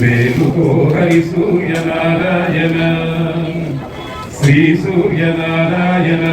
మేలుకో హరి సూర్యనారాయణ శ్రీ సూర్యనారాయణ.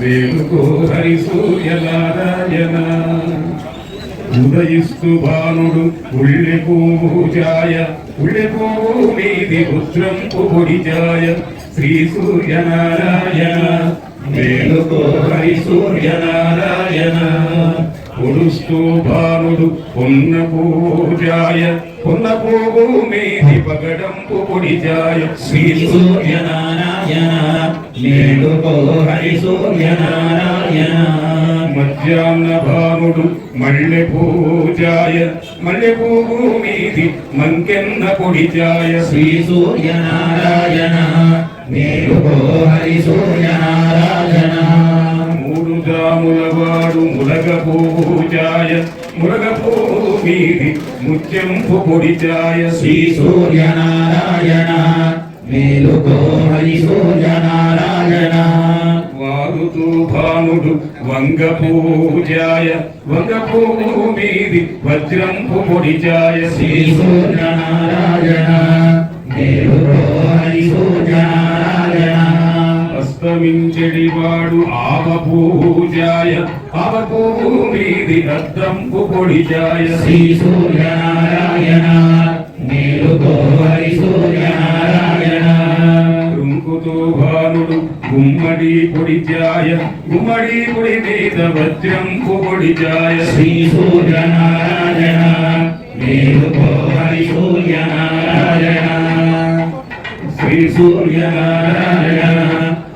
మేలుకో హరి సూర్యనారాయణ ఉదయిస్తు బాణుడు ఉళ్ళె పూజాయ ఉళ్ళె పువ్వు మీది రుద్రంపు పొడిజాయ శ్రీ సూర్య నారాయణ వేణుకోహరి సూర్యనారాయణ పొడుస్తూ భానుడు పొన్న పూజాయ పొన్న పువ్వు మీది పగడంపు పొడిజాయ శ్రీ సూర్యనారాయణ వేణుకోహరి సూర్యనారాయణ మధ్యాహ్న భానుడు మల్లె పూజాయ మల్లె పువ్వు మీది మంకెన్న పొడిజాయ శ్రీ సూర్యనారాయణ. మూడు జాముల వాడు ములగ పూజాయ ములగ పువ్వు మీది ముత్యంపు పొడిజాయ శ్రీ సూర్యనారాయణ మేలుకో హరి సూర్యనారాయణ. వాగుతూ భానుడు వంగ పూజాయ వంగ పువ్వు మీది వజ్రంపు పొడిజాయ శ్రీ సూర్యనారాయణ మేలుకో అస్తమించెడి వాడు ఆవ పూజాయ ఆవ పువ్వు మీది అద్దంపు పొడిజాయ. శ్రీ సూర్యనారాయణ మేలుకో హరి సూర్యనారాయణ. రుంకుతూ భానుడు గుమ్మడి పొడిజాయ గుమ్మడి పొడి మీద వజ్రంపు పొడిజాయ. శ్రీ సూర్యనారాయణ మేలుకో హరి సూర్యనారాయణ. శ్రీ సూర్యనారాయణ.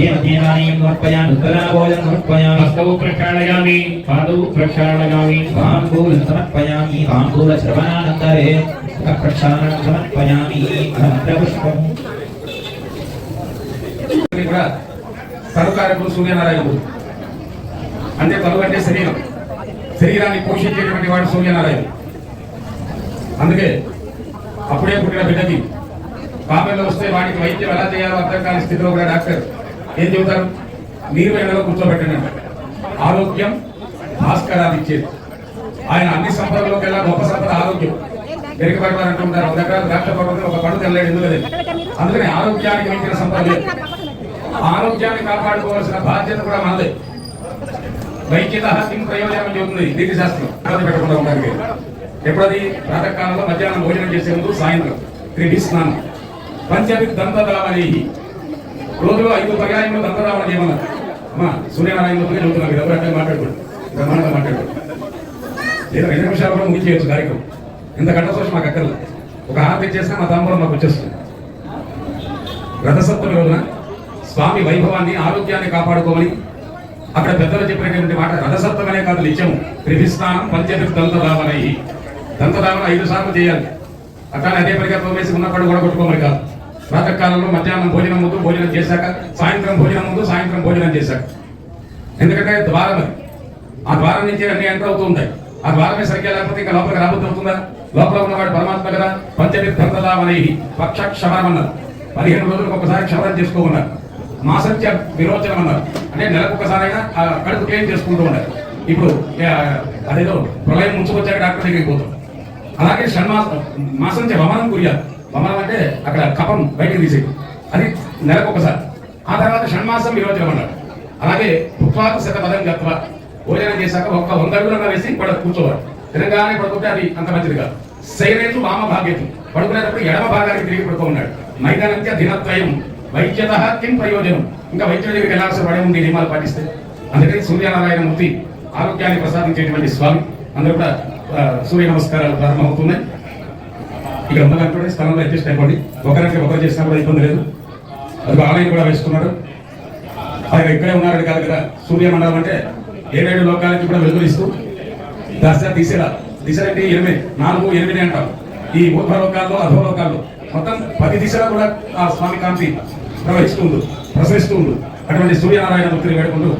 యజ్ఞాని సమర్పయామి ఉత్తరాభోజనం సమర్పయామి హస్తవు ప్రక్షాళయామి పాదవు ప్రక్షాళయామి తాంబూలం సమర్పయామి తాంబూల శ్రవణానంతరే ప్రక్షాళనం సమర్పయామి పుష్పం ఇది కూడా తరుకారకుడు సూర్యనారాయణుడు. అంటే తలు అంటే శరీరం. శరీరాన్ని పోషించేటువంటి వాడు సూర్యనారాయణ అందుకే అప్పుడే పుట్టిన బిడ్డకి పాపల్లో వస్తే వాడికి వైద్యం ఎలా చేయాలో అర్థం కాని స్థితిలో కూడా డాక్టర్ ఏం చెబుతారు? నీరు ఎండలో కూర్చోబెట్టండి ఆరోగ్యం భాస్కరాలు ఇచ్చేది. ఆయన అన్ని సంపదలోకి వెళ్ళా గొప్ప సంపద ఆరోగ్యం. వెనుకబడతారు అంటుంటారు ఒక దగ్గర ద్రాక్ష పడుతుంది ఒక పండు తెల్లడు ఎందుకు అందుకని ఆరోగ్యానికి మించిన సంపద లేదు. ఆరోగ్యాన్ని కాపాడుకోవాల్సిన బాధ్యత కూడా మనదే. వైద్యత కిం ప్రయోజనం చెబుతుంది నీతి శాస్త్రం. పెట్టకుండా ఉండడానికి. ఎప్పుడది? ప్రాతకాలంలో మధ్యాహ్నం భోజనం చేసే ముందు సాయంత్రం. త్రిభి స్నానం. పంచమి దంతదావని రోజులో ఐదు పర్యాయంలో దంతదావన చేయమన్నారు. అమ్మా సూర్యనారాయణ ముందుగా చెబుతున్నారు మీరు ఎవరు అంటే మాట్లాడుకోండి. బ్రహ్మాండంగా మాట్లాడుకోండి. లేదా రెండు నిమిషాలు కూడా ముగించేయచ్చు కార్యక్రమం. ఇంత గంట సోషం మాకు అక్కర్లేదు. ఒక హారతి చేసినా మా తాంబూలం మాకు వచ్చేస్తుంది. రథసప్తమి రోజున స్వామి వైభవాన్ని ఆరోగ్యాన్ని కాపాడుకోమని అక్కడ పెద్దలు చెప్పినటువంటి మాట రథసప్తమనే కాదు నిత్యము త్రిభిస్నానం పంచమి దంతదావనై దంతదావన ఐదు సార్లు చేయాలి. అట్లానే అదే పరిగా తోమేసి ఉన్నప్పుడు కూడా కొట్టుకోమని కాదు. ప్రాతకాలంలో మధ్యాహ్నం భోజనం ముందు భోజనం చేశాక సాయంత్రం భోజనం ముందు సాయంత్రం భోజనం చేశాక. ఎందుకంటే ద్వారం అది. ఆ ద్వారం నుంచి అన్ని ఎంటర్ అవుతూ ఉంటాయి. ఆ ద్వారమే సరిగ్గా లేకపోతే ఇంకా లోపలికి రాబోతు అవుతుందా? లోపల ఉన్నవాడు పరమాత్మ కదా. పంచమి పక్ష క్షమరం అన్నారు పదిహేను రోజులకు ఒకసారి క్షవరం చేసుకోమన్నారు. మాసత్య విరోచనం అన్నారు అంటే నెలకు ఒకసారైనా ఆ కడుపు క్లీన్ చేసుకుంటూ ఉన్నారు. ఇప్పుడు అదేదో ప్రళయం ముంచుకొచ్చాక డాక్టర్ దగ్గరికి పోతాం. అలాగే షణ్మాస నుంచి వమనం కురియాలి వమనం అంటే అక్కడ కపం బయటకు తీసేది అది నెలకు ఒకసారి. ఆ తర్వాత షణ్మాసం విరోచనం అన్నారు అలాగే పుత్వాత శతపదం గత్వ. భోజనం చేశాక ఒక్క వంద అడుగులన్నా వేసి ఇక్కడ కూర్చోవాలి. తినగానే పడుకుంటే అది అంత మంచిది కాదు. శైరేతు వామ భాగ్యతు. పడుకునేటప్పుడు ఎడమ భాగానికి తిరిగి పడుకోమన్నాడు. మైదానంత్య దినత్వయం వైద్యత కిం ప్రయోజనం. ఇంకా వైద్యుల దగ్గరికి వెళ్ళాల్సిన పడే ఉంది నియమాలు పాటిస్తే. అందుకని సూర్యనారాయణ మూర్తి ఆరోగ్యాన్ని ప్రసాదించేటువంటి స్వామి. అందరూ కూడా సూర్య నమస్కారాలు ప్రారంభమవుతున్నాయి. ఇక్కడ ఉన్నదంటే స్థలంలో అడ్జస్ట్ అయిపోండి. ఒకరికి ఒకరు చేసినా కూడా ఇబ్బంది లేదు. అది ఆలయం కూడా వేసుకున్నారు ఆయన ఇక్కడే ఉన్నారని కాదు కదా సూర్యమండలం అంటే ఏడేడు లోకాలకి కూడా వెలుగురిస్తూ దశ దిశల దిశ అంటే ఎనిమిది నాలుగు ఎనిమిది అంటాం. ఈ ఊర్ధలోకాల్లో అధోలోకాల్లో అధో మొత్తం పది దిశలో కూడా ఆ స్వామి కాంతి ప్రవహిస్తూ ప్రసరిస్తూ ఉంది అటువంటి సూర్యనారాయణ మూర్తిని వేడుకుంటూ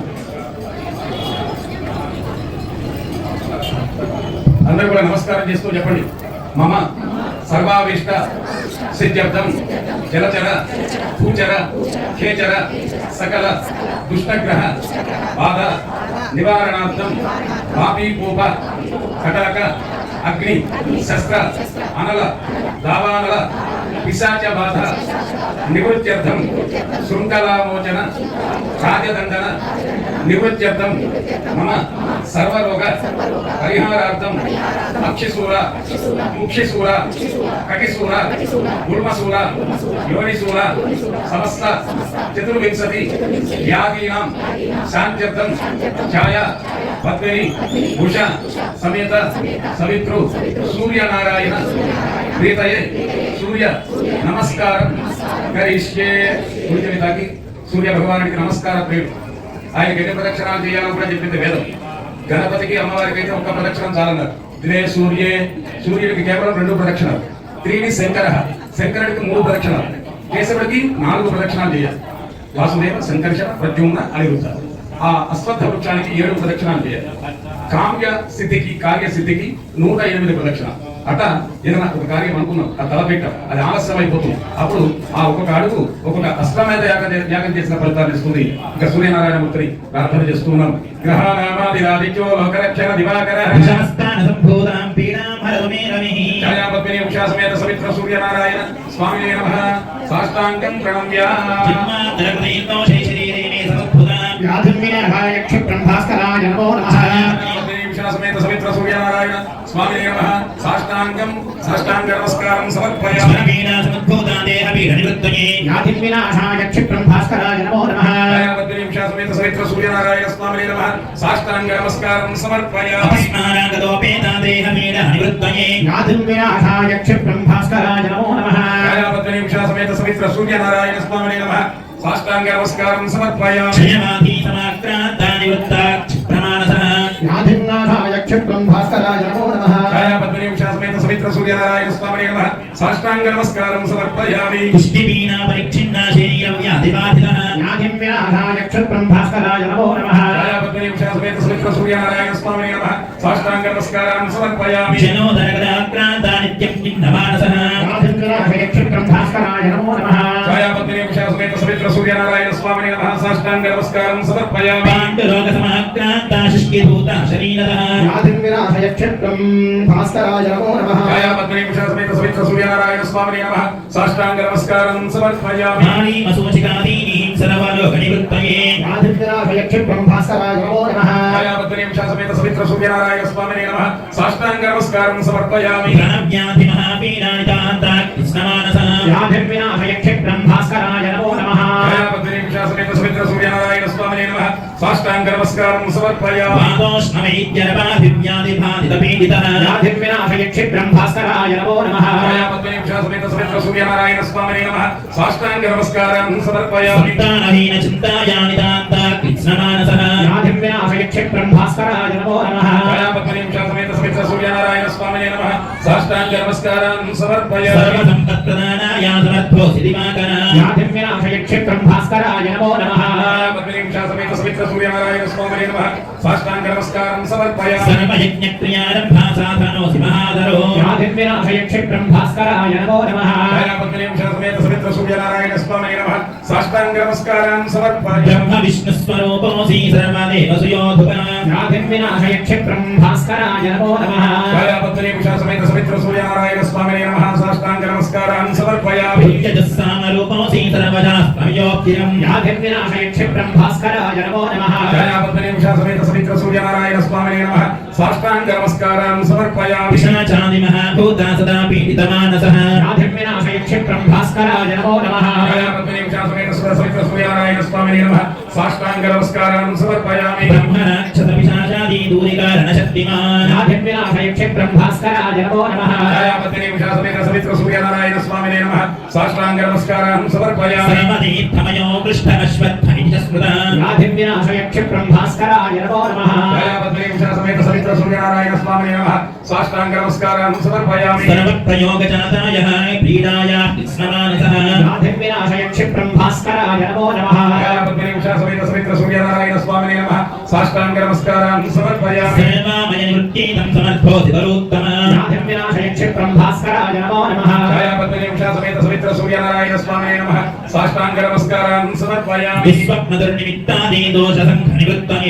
అందరూ కూడా నమస్కారం చేస్తూ చెప్పండి. మమ సర్వావిష్ట సిద్ధ్యర్థం జలచర భూచర ఖేచర సకల దుష్టగ్రహ బాధ నివారణార్థం పాపీపూప కటక అగ్ని శస్త్ర అనల దావానల పిశాచ బాధ నివృత్యర్థం శృంఖలామోచన రాజదండన నివృత్యర్థం మమ సర్వరోగ పరిహారార్థం అక్షిశూల ముక్షిశూల కటిసూర గుల్మశూల యోనిశూల సమస్త చతుర్వింశతి వ్యాధీనాం శాంత్యర్థం ఛాయ పద్మిని ఉష సమేత సవిత్రు సూర్యనారాయణ ప్రీతయే సూర్య నమస్కారం. కరిష్యే. సూర్యుని తాకి సూర్య భగవానుడికి నమస్కారం పేరు ఆయనకి ఎన్ని ప్రదక్షిణాలు చేయాలని కూడా చెప్పింది వేదం. గణపతికి అమ్మవారికి అయితే ఒక ప్రదక్షిణం చాలన్నారు. దినే సూర్యే. సూర్యుడికి కేవలం రెండు ప్రదక్షిణాలు. త్రీని శంకర. శంకరుడికి మూడు ప్రదక్షిణాలు. కేశవుడికి నాలుగు ప్రదక్షిణాలు చేయాలి. వాసుదేవ సంకర్షణ ప్రద్యుమ్న అనిరుద్ధాలు ఆ అశ్వత్థ వృక్షానికి ఏడు ప్రదక్షిణాలు చేయాలి. కామ్య సిద్ధికి కార్య సిద్ధికి నూట ఎనిమిది ప్రదక్షిణ అట ఏదైనా ఒక కార్యం అనుకున్నాం ఆ తలపెట్ట అది ఆలస్యం అయిపోతుంది అప్పుడు ఆ ఒక్కొక్క అడుగు ఒక్కొక్క అశ్వమేధ యాగ యాగం చేసిన ఫలితాన్ని ఇస్తుంది. ఇక సూర్యనారాయణ మూర్తిని ప్రార్థన చేస్తున్నాం గ్రహానామాదిరాదిత్యో లోకరక్షణ దివాకర. ఛాయాపద్మిని ఉషా సమేత సవిత్ర సూర్యనారాయణ స్వామినే నమః. సాష్టాంగం ప్రణమ్య. వ్యాధిర్వినాయ క్షిప్రం భాస్కరాయ నమో సమేత సవిత్ర సూర్యనారాయణ స్వామినే నమః సాష్టాంగం సాష్టాంగ నమస్కారం సమర్పయామి స్వరమేణ సమద్భూతా దేహపీడ నివృత్తయే వ్యాధిర్వినాశాయ క్షిప్రం భాస్కరాయ నమో నమః ఛాయాపద్మిని ఉషా సమేత సవిత్ర సూర్యనారాయణ స్వామినే నమః సాష్టాంగ నమస్కారం సమర్పయామి అపస్మారాగతోపేతా దేహపీడ నివృత్తయే వ్యాధిర్వినాశాయ క్షిప్రం భాస్కరాయ నమో నమః ఛాయాపద్మిని ఉషా సమేత సవిత్ర సూర్యనారాయణ స్వామినే నమః సాష్టాంగ నమస్కారం సమర్పయామి క్షయమాధీ సమాక్రాంతా నివృత్తా క్షిప్రమానసః వ్యాధిర్నాశాయ క్షిప్రం భాస్కరాయ నమో నమః ఛాయాపద్మిని ఉషా సమేత సవిత్ర సూర్యనారాయణ స్వామినే నమః సాష్టాంగ నమస్కారం సమర్పయామి పుష్టిపీనా పరిచ్ఛిన్నా శరీరం వ్యాధిబాధితః వ్యాధిర్వినాశాయ క్షిప్రం భాస్కరాయ నమో నమః ఛాయాపద్మిని ఉషా సమేత సవిత్ర సూర్యనారాయణ స్వామినే నమః సాష్టాంగ నమస్కారం సమర్పయామి జనోదరగదాక్రాంతా సవిత్ర సూర్యనారాయణ స్వామినే నమః. సాష్టాంగ నమస్కారం సమర్పయామి. పాండురోగ సమాక్రాంతా శుష్కీభూత శరీరతః వ్యాధిర్వినాశాయ క్షిప్రం భాస్కరాయ నమో నమః. సమేత సూర్యనారాయణ స్వామినే నమః. సాష్టాంగ నమస్కారం సమర్పయామి. నివృత్తయే వ్యాధిర్వినాశాయ క్షిప్రం భాస్కరాయ నమో నమః ఛాయాపద్మిని ఉషా సమేత సవిత్ర సూర్యనారాయణ స్వామినే నమః సాష్టాంగ నమస్కారం సమర్పయామి ప్రణవ్యాధి మహాపీడానితాంతా కృష్ణమానసః వ్యాధిర్వినాశాయ క్షిప్రం భాస్కరాయ నమో నమః నమః సాష్టాంగ నమస్కారం సమర్పయామి వాదోష్ణవైద్యరపాధివ్యాధిబాధితపీడితः వ్యాధిర్వినాశాయ క్షిప్రం భాస్కరాయ నమో నమః ఛాయాపద్మిని ఉషా సమేత సవిత్ర సూర్యనారాయణ స్వామినే నమః సాష్టాంగ నమస్కారం సమర్పయామి సంతానహీన చింతాయానితాంతా కృష్ణమానసః వ్యాధిర్వినాశాయ క్షిప్రం స్వామినే నమః సాష్టాంగ నమస్కారం సమర్పయామి సర్వయజ్ఞక్రియారంభా సాధనోసి మహాధరో వ్యాధిర్వినాశాయ క్షిప్రం భాస్కరాయ నమో నమః ఛాయాపద్మిని ఉషా సమేత సవిత్ర సూర్యనారాయణ స్వామినే నమః సాష్టాంగ నమస్కారం సమర్పయామి బ్రహ్మ విష్ణు స్వరూపోసి సర్వదేవ సుయోధుక వ్యాధిర్వినాశాయ క్షిప్రం భాస్కరాయ నమో నమః ఛాయాపద్మిని ఉషా సమేత సవిత్ర సూర్యనారాయణ స్వామినే నమః సాష్టాంగ నమస్కారం సమర్పయామి భుజసామరూపోసి సర్వజాస్త్రమయోక్తిరం వ్యాధిర్వినాశాయ క్షిప్రం ఉషా సమేత సవిత్ర సూర్యనారాయణ స్వామినే నమః సాష్టాంగ నమస్కారం సమర్పయామి బ్రహ్మరాక్షస పిశాచాది దూరీకారణ శక్తిమాన్ వ్యాధిర్వినాశాయ క్షిప్రం భాస్కరాయ నమో నమః ఛాయాపద్మిని ఉషా సమేత సవిత్ర సూర్యనారాయణ స్వామినే నమః సాష్టాంగ నమస్కారం సమర్పయామి సర్వతీర్థమయో కృష్ణమశ్వత్థమితి స్మృత వ్యాధిర్వినాశాయ క్షిప్రం భాస్కరాయ నమో నమః ఛాయాపద్మిని ఉషా సమేత సవిత్ర సూర్యనారాయణ స్వామినే నమః సాష్టాంగ నమస్కారం సమర్పయామి సర్వప్రయోగజాతాయ ప్రీడాయ కృష్ణమానసః వ్యాధిర్వినాశాయ క్షిప్రం భాస్కరాయ నమో నమః ఛాయాపద్మిని ఉషా ఉషా సమేత సమిత్ర సూర్యనారాయణ స్వామినే నమః సాష్టాంగ నమస్కారాన్ని సమర్పయామి సేవామయ నివృత్తీతం సమర్థోసి తరోత్తమ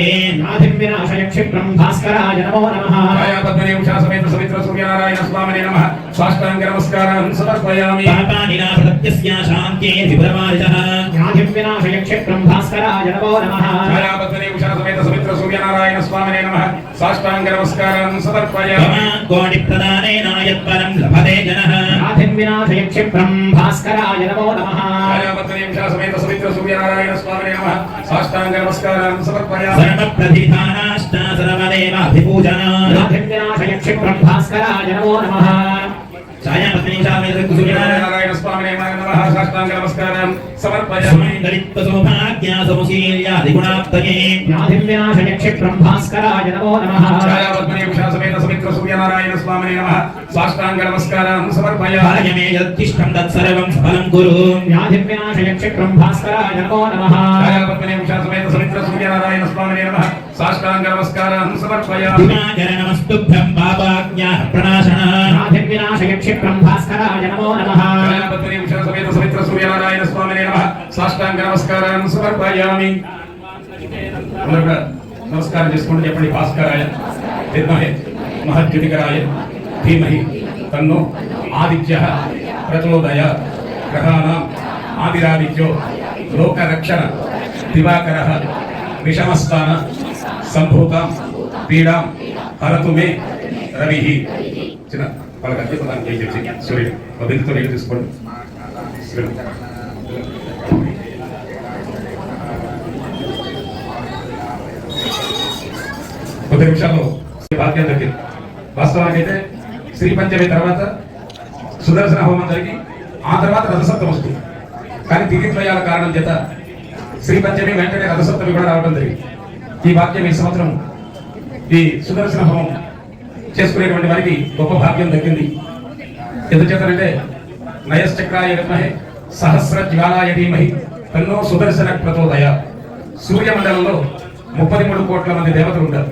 వ్యాధిం వినాశయ క్షిప్రం భాస్కరాయ నమో నమః ఉషా సమేత సమిత్ర సూర్యనారాయణ స్వామినే నమః సాష్టాంగ నమస్కారాన్ని సమర్పయామి విశ్వప్నదుర్నిమిత్తాది దోష సంఘ నివృత్తయే వ్యాధిం వినాశయ క్షిప్రం భాస్కరాయ నమో నమః ఛాయాపద్మనే ఉషా సమేత సమిత్ర సూర్యనారాయణ స్వామినే నమః సాష్టాంగ నమస్కారాన్ని సమర్పయామి సమేత కోటి ప్రదానేన యత్పరం లభతే జనః వ్యాధిం వినాశయ క్షిప్రం భాస్కరాయ నమో నమః ఉషా సమేత సమిత్ర సూర్యనారాయణ స్వామినే నమః సాష్టాంగ నమస్కారాన్ని సమర్పయామి సర్వ ప్రతిధానాష్ట సర్వదేవాభిపూజన వ్యాధిం వినాశయ క్షిప్రం భాస్కరాయ నమో నమః ఛాయాపత్ని సూర్యనారాయణ సూర్యనారాయణ సాష్టాంగ నమస్కారం సమర్పయామి సుమంగళిత్వ సౌభాగ్య సముశీల్యాది గుణాప్తయే వ్యాధిం వినాశయ క్షిప్రం భాస్కరాయ నమో నమః సమేత సూర్యనారాయణ స్వామినే నమః. సాష్టాంగ నమస్కారం సమర్పయామి భాగ్యమే యత్తిష్టం తత్సర్వం సఫలం కురు. వ్యాధిం వినాశయ క్షిప్రం భాస్కరాయ నమో నమః. ఛాయాపద్మనే ఉషా సమేత సమిత్ర సూర్యనారాయణ స్వామినే నమః. సాష్టాంగ నమస్కారం సమర్పయామి దివాకర నమస్తుభ్యం పాపాజ్ఞా ప్రణాశన. వ్యాధిం వినాశయ క్షిప్రం భాస్కరాయ నమో నమః. ఛాయాపద్మనే ఉషా సమేత సమిత్ర సూర్యనారాయణ స్వామినే నమః. సాష్టాంగ నమస్కారం సమర్పయామి. నమస్కారం చేసుకుంటూ చెప్పండి భాస్కరాయ. విద్మహే. మహద్యుతికరాయ ధీమహి తన్నో ఆదిత్య ప్రచోదయ గ్రహాణం ఆదిరాదిత్యో లోకరక్షణ దివాకర విషమస్థాన సంభూత పీడాం హరతు మే రవి చిన్న వాళ్ళకి అద్భుతాన్ని ఏం చెప్పి సూర్యుడు ఒక నీళ్ళు తీసుకోండి. కొద్ది నిమిషాల్లో భాగ్యం దక్కింది. వాస్తవానికైతే శ్రీ పంచమి తర్వాత సుదర్శన హోమం జరిగి ఆ తర్వాత రథసప్తం వస్తుంది. కానీ తిరిగిత్రయాల కారణం చేత శ్రీ పంచమి వెంటనే రథసప్తమి కూడా రావడం జరిగింది. ఈ భాగ్యం ఈ సంవత్సరం ఈ సుదర్శన హోమం చేసుకునేటువంటి వారికి గొప్ప భాగ్యం దక్కింది. ఎందుచేతనంటే నయశ్చక్రాయ విద్మహే సహస్ర జ్వాలాయ ధీమహి తన్నో సుదర్శన ప్రచోదయ సూర్యమండలంలో ముప్పది మూడు కోట్ల మంది దేవతలు ఉంటారు.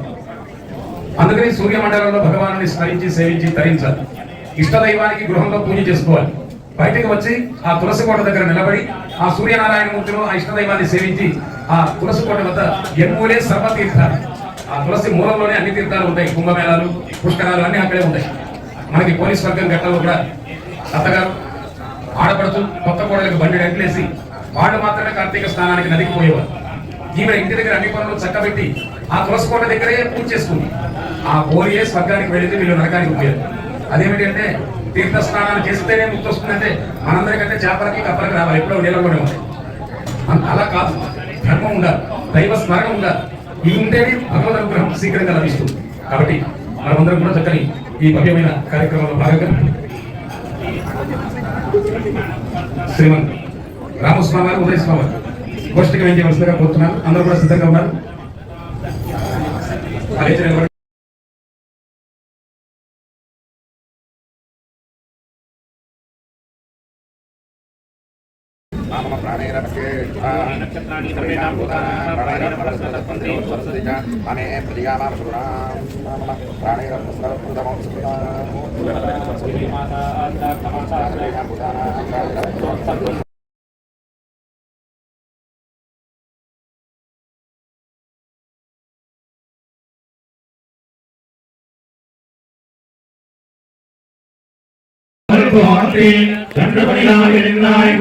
అందుకని సూర్యమండలంలో భగవాను స్మరించి సేవించి తరించాలి. ఇష్టదైవానికి గృహంలో పూజ చేసుకోవాలి. బయటకు వచ్చి ఆ తులసి కోట దగ్గర నిలబడి ఆ సూర్యనారాయణ మూర్తిలో ఆ ఇష్టదైవాన్ని సేవించి ఆ తులసి కోట వద్ద ఎన్మూలే సర్వతీర్థాలు. ఆ తులసి మూలంలోనే అన్ని తీర్థాలు ఉంటాయి. కుంభమేళాలు పుష్కరాలు అన్ని అక్కడే ఉంటాయి. మనకి పోలీస్ వర్గం గట్టలో కూడా అత్తగారు ఆడపడుతూ కొత్త కోడలకు బండి అంట్లేసి వాళ్ళు మాత్రమే కార్తీక స్నానానికి నదికి పోయేవారు. ఈమె ఇంటి దగ్గర అన్ని పనులు చక్కబెట్టి ఆ తులసి కోట దగ్గరే పూజ చేసుకుంది. ఆ పోలియే స్వర్గానికి వెళ్ళింది వీళ్ళు నరకానికి పోయారు. అదేమిటి అంటే తీర్థ స్నానాలు చేస్తేనే ముక్తి వస్తుందంటే మనందరికంటే చేపలకి కప్పలకి రావాలి. ఎప్పుడో నీళ్ళలోనే ఉంటాయి అలా కాదు. ధర్మం ఉండాలి. దైవ స్మరణ ఉండాలి. ఇవి ఉంటేనే భగవద్ అనుగ్రహం శీఘ్రంగా లభిస్తుంది కాబట్టి మనమందరం కూడా చక్కని ఈ భవ్యమైన కార్యక్రమంలో భాగంగా శ్రీమంత్ రామస్వామి గారు ఉదయ స్వామి గారు. గోష్ఠికి వెంచి వరుసగా కోరుతున్నారు అందరూ కూడా సిద్ధంగా ఉన్నారు. నామ ప్రాణైరవకే నక్షత్రాణి సర్వేణాం భూతానాం ప్రాణైరవస్వస్తి చ అనే ప్రతిగామాం సురాం నామ ప్రాణైరవస్వస్తిమం సురాం మాతా ఆత్మ కమాసా సర్వేణాం భూతానాం ప్రాణైరవస్వస్తి போற்றி. கண்டுபடியாக இருந்தாய்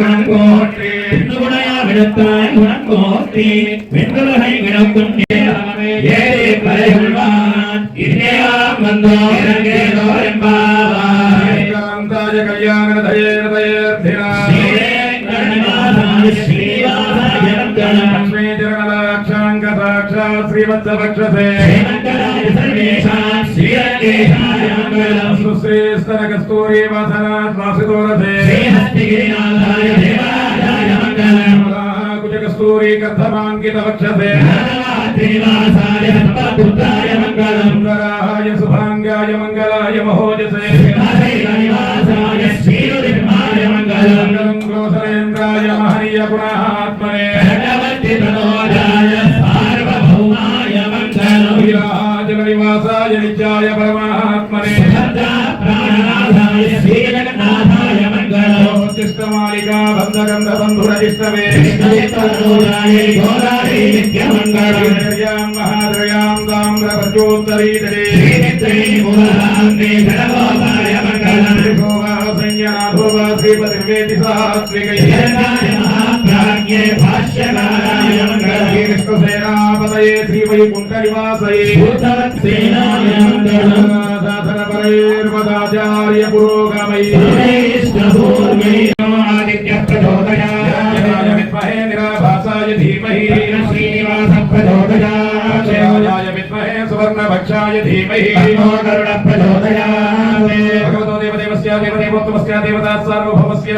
ஸ்ரீரங்கேஷா सुश्रेस्तर कस्तूरी वासनात् वासितो रथे श्रीहस्तिगिरिनाथाय देवाय मङ्गलम् कुचकस्तूरी कथमाङ्कितवक्षसे श्रीवासाय सप्तपुत्राय मङ्गलम् सुन्दराय शुभाङ्गाय मङ्गलाय महोजसे श्रीवासाय श्रीरुदिमाय मङ्गलम् मङ्गलम् क्रोसरेन्द्राय महनीय पुनः విష్ణుచిత్తనూరాయై ఘోరాయై నిత్యమంగళం మహాద్రయాం శ్రీపతిర్వేది భాష్యకారాయ మంగళం సాధనపరైర్మదాచార్య పురోగమై సువర్ణభక్షాయ ధీమహి గరుడ ప్రచోదయాయ భగవతో దేవదేవస్య దేవదేవోత్తమస్య దేవతా సార్వభౌమస్య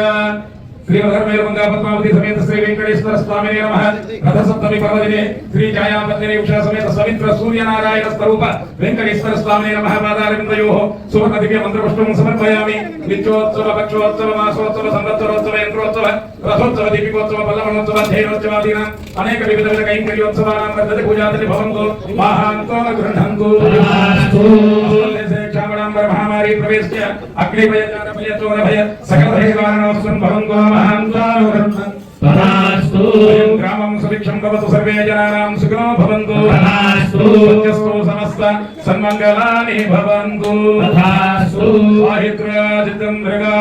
శ్రీ వరమేరుమంగా పద్మావతి సమేత శ్రీ వెంకటేశ్వర స్వామినే నమః. రథ సప్తమి పర్వదినే శ్రీ ఛాయాపత్ని ఉషా సమేత సవిత్ర సూర్యనారాయణ స్వరూప వెంకటేశ్వర స్వామినే నమః. పాదారవిందయోః సువర్ణ దివ్య మంత్రపుష్పం సమర్పయామి. నిత్యోత్సవ పక్షోత్సవ మాసోత్సవ సంవత్సరోత్సవ యంత్రోత్సవ రథోత్సవ దీపికోత్సవ పల్లవనోత్సవ అనేక వివిధ కైంకర్యోత్సవానాం వర్ధతి द्वारे प्रवेश्य अग्निभय चारभय चोरभय सकलभयकारणवस्वं भवं गोमहं त्वालोकन्तं तथास्तु ग्रामं सुभिक्षं भवतु सर्वे जनानां सुखिनो भवन्तु। तथास्तु सत्यस्तु समस्त सन्मङ्गलानि भवन्तु। तथास्तु आहित्र्याजितं मृगा।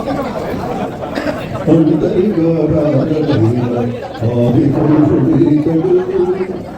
Thank you. Thank you.